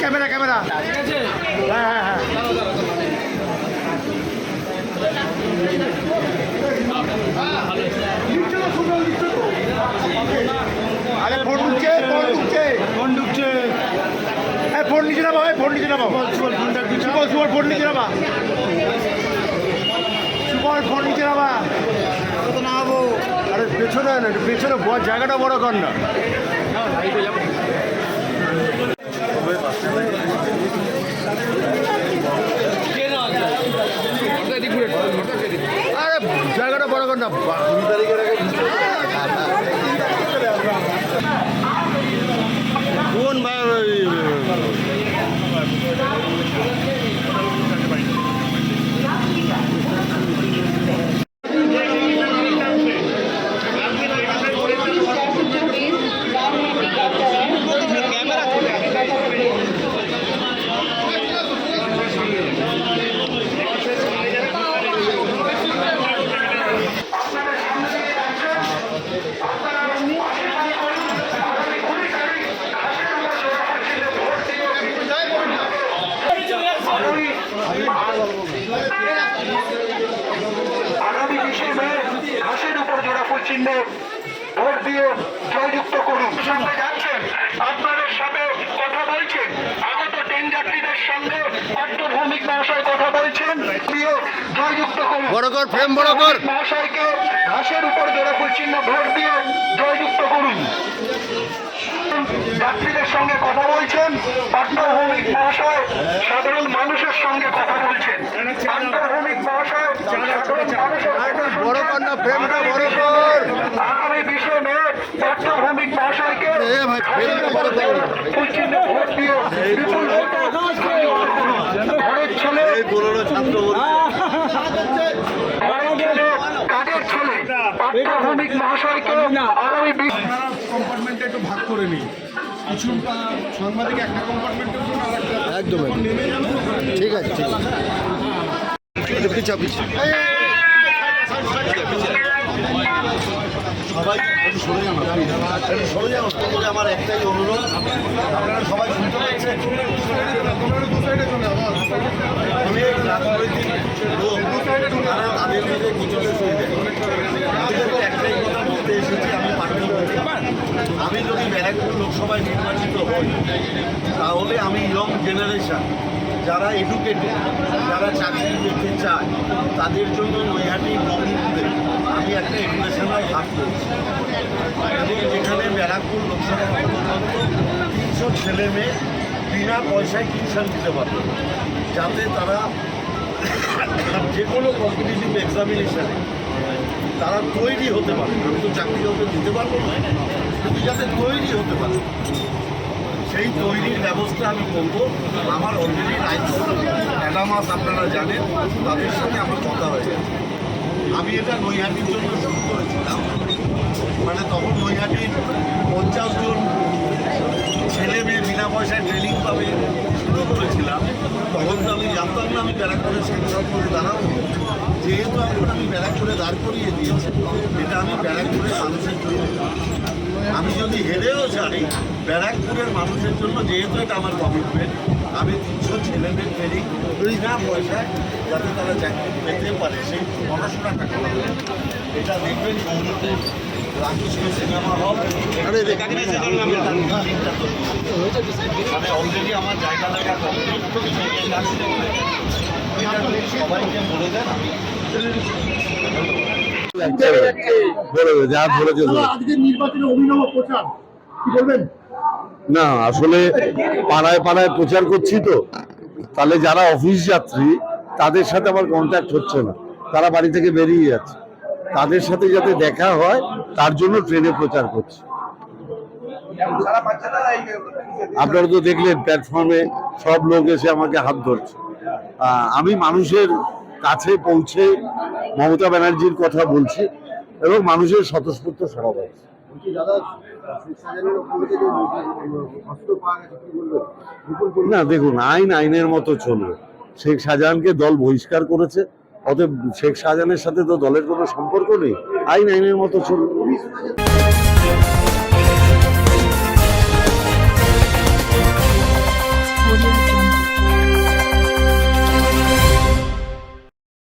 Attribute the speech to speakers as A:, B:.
A: Camera camera. হ্যাঁ হ্যাঁ হ্যাঁ। আরে ফোন ঢুকছে ফোন ঢুকছে।
B: ফোন ঢুকছে।
A: হ্যাঁ ফোন নিচে নামা ভাই ফোন নিচে নামা।
B: ফোনটা
A: ফোন নিচে নামা। সুবল ফোন নিচে নামা। আরে পেছনে না পেছনে বড় জায়গাটা বড় কর না। আরে জায়গাটা বড় কর না। কুড়ি তারিখের আগে
B: কোন ভাই
C: আগামী বিশে মে ঘাসের উপর জোড়া ফুল চিহ্ন ভোট দিয়ে জয়যুক্ত করুন। সামনে যাচ্ছেন আপনাদের সাথে কথা বলছেন। আগত ট্রেন যাত্রীদের সঙ্গে পাঠ্যভৌমিক মহাশয় কথা বলছেন দিয়ে জয়যুক্ত করুন।
A: বড় কর ফ্রেম বড় কর
C: মহাশয়কে ঘাসের উপর জোড়া ফুল চিহ্ন ভোট দিয়ে জয়যুক্ত করুন। যাত্রীদের সঙ্গে কথা বলছেন পাঠ্যভৌমিক মহাশয় সাধারণ মানুষের সঙ্গে কথা বলছেন পাঠ্যভৌমিক মহাশয় সাধারণ মানুষের সঙ্গে
A: বড় কর না ফ্রেমটা বড় কর।
C: আগামী বিশে মে পাঠ্যভৌমিক মহাশয়কে
A: এ ভাই, ফেলটা বড় করো।
C: ভোট দিয়ে বিপুল ভোটে ঘরের ছেলে
B: ছাত্র
C: কাজের ছেলে পাঠ্যভৌমিক মহাশয়কে আগামী
B: কম্পার্টমেন্টে একটু ভাগ করে নিই। কিছু সাংবাদিক একটা কম্পার্টমেন্টের জন্য
A: একদম একদম।
B: নেমে যাবে ওখানে।
A: ঠিক আছে ঠিক আছে। পিছা
D: সবাই সরে যান সরে যান আমার একটাই অনুরোধ আপনারা সবাই শুনতে নিজের নিজেদের সহিত তাদেরকে একটাই কথা বলতে এসেছি আমি পাঠ্য ব্যারাকপুর লোকসভায় নির্বাচিত হই, তাহলে আমি ইয়ং জেনারেশন যারা এডুকেটেড যারা চাকরি পেতে চায়, তাদের জন্য নৈহাটি বঙ্গপুরে আমি একটা এডুকেশনাল হাব করেছি। এবং যেখানে ব্যারাকপুর লোকসভা পর্যন্ত তিনশো ছেলে মেয়ে বিনা পয়সায় টিউশন দিতে পারবে। যাতে তারা যে কোনো কম্পিটিটিভ এক্সামিনেশানে তারা তৈরি হতে পারে। আমি তো চাকরি হতে দিতে পারব না, কিন্তু যাতে তৈরি হতে পারে। সেই তৈরির ব্যবস্থা আমি করব। আমার অলরেডি রাইটফুল অ্যাডামাস আপনারা জানেন, তাদের সাথে আমার কথা হয়ে আমি এটা নৈহাটির জন্য শুরু করেছিলাম। মানে তখন নৈহাটির পঞ্চাশ জন ছেলে মেয়ে বিনা পয়সায় ট্রেনিং পাবে শুরু করেছিলাম। তখন তো আমি জানতাম না আমি ব্যারাকপুরে সাংসদ করে দাঁড়াবো। যেহেতু এখন আমি ব্যারাকপুরে দাঁড় করিয়ে দিয়েছি এটা আমি ব্যারাকপুরের মানুষের জন্য। আমি যদি হেরেও যাই ব্যারাকপুরের মানুষের জন্য যেহেতু এটা আমার কমিটমেন্ট আমি তিনশো ছেলেদের ট্রেনিং বিনা পয়সায় যাতে তারা চাকরি পেতে পারে সেই পড়াশোনাটা করা। এটা দেখবেন গৌরীপুর রামকৃষ্ণ সিনেমা হল মানে অলরেডি আমার জায়গা জায়গা কমপ্লিট
E: না, আসলে পাড়ায় পাড়ায় প্রচার করছি তো। তাহলে যারা অফিস যাত্রী, তাদের সাথে আমার কন্ট্যাক্ট হচ্ছে না। তারা বাড়ি থেকে বেরিয়ে যাচ্ছে। তাদের সাথে যাতে দেখা হয়, তার জন্য ট্রেনে প্রচার করছি। আপনারা তো দেখলেন প্ল্যাটফর্মে সব লোক এসে আমাকে হাত ধরছে। আমি মানুষের কাছে পৌঁছে মমতা ব্যানার্জির কথা বলছি এবং মানুষের স্বতঃস্ফূর্ত পাচ্ছি না দেখুন আইন আইনের মতো চলবে। শেখ শাহজাহানকে দল বহিষ্কার করেছে অতএব শেখ শাহজাহানের সাথে তো দলের কোনো সম্পর্ক নেই। আইন আইনের মতো চলবে।